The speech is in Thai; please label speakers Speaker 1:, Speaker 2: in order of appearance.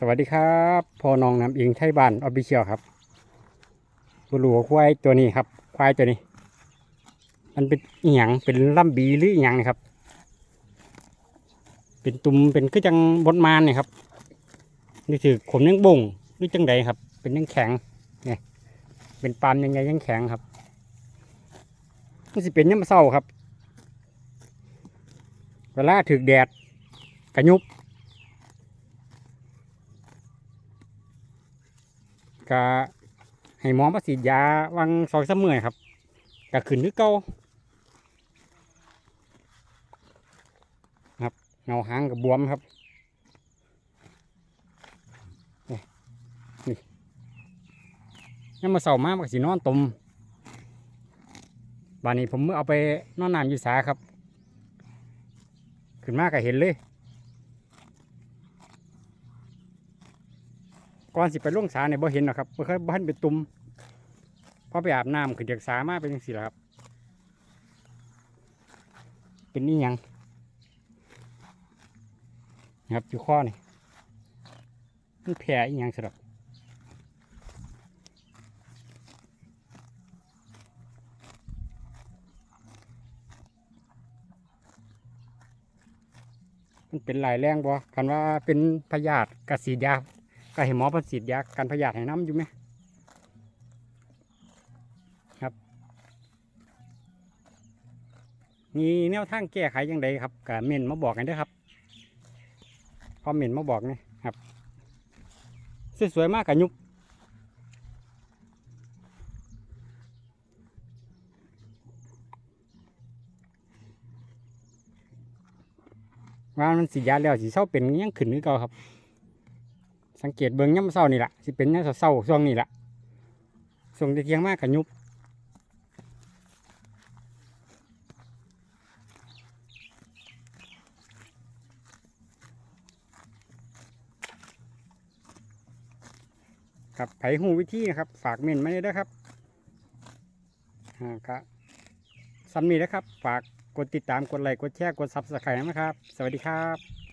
Speaker 1: สวัสดีครับพ่อน้องน้ำอิงไทยบ้านออฟฟิเชียลครับบรูควายตัวนี้ครับควายตัวนี้ มันเป็นอีหยังเป็นล่ำบีหรืออีหยังนี่ครับ เป็นตุ่มเป็นคือจังบดมานนี่ครับนี่ถือขมยังบ่งหรือจังใดครับ เป็นยังแข็งเนี่ยเป็นปานยังไงยังแข็งครับมันสิเป็นยังมาเศร้าครับ เวลาถึกแดดกระยุบ ก็ให้หมอมาฉีดยาวังซอยเสมอครับก็ขึ้นนึกเก่าครับเงาหางกับบวมครับนี่นี่มาเสามากมันก็สีนอนตมบานนี้ผมเอาไปนอนน้ำอยู่สาครับ ขึ้นมากก็เห็นเลย ก่อนสิไปลงสาเนี่ยบ่เห็นหรอกครับบ่เคยบ่ทันเป็นตุ่มพอไปอาบน้ำขึ้นจากสามาเป็นจังซี่แหละครับ เป็นนี่ยังนะครับอยู่ข้อนี่มันแผลอีหยังสำหรับมันเป็นหลายแรงบ่คันว่าเป็นพยาธิกระสีดยา ก็เห็นหมอประสิทธิ์ยาการพยาธิให้น้ำอยู่ไหมครับ มีแนวทางแก้ไขยังไงครับกับเมนมาบอกกันด้วยครับพอเมนมาบอกนี่ครับสวยๆมากกับยุบว่ามันสียาแล้วสีเศร้าเป็นยังขึ้นนึกเก่าครับ สังเกตเบิ้งย่ำเศร้านี่แหละสิเป็นย่ำเศร้าช่วงนี้แหละช่วงที่เที่ยงมากกับยุบครับไผหูวิธีนะครับ ฝากเมนมาเลยนะครับอ่าครับซัมมีนะครับ ฝากกดติดตามกดไลค์กดแชร์กดซับสไครต์นะครับ สวัสดีครับ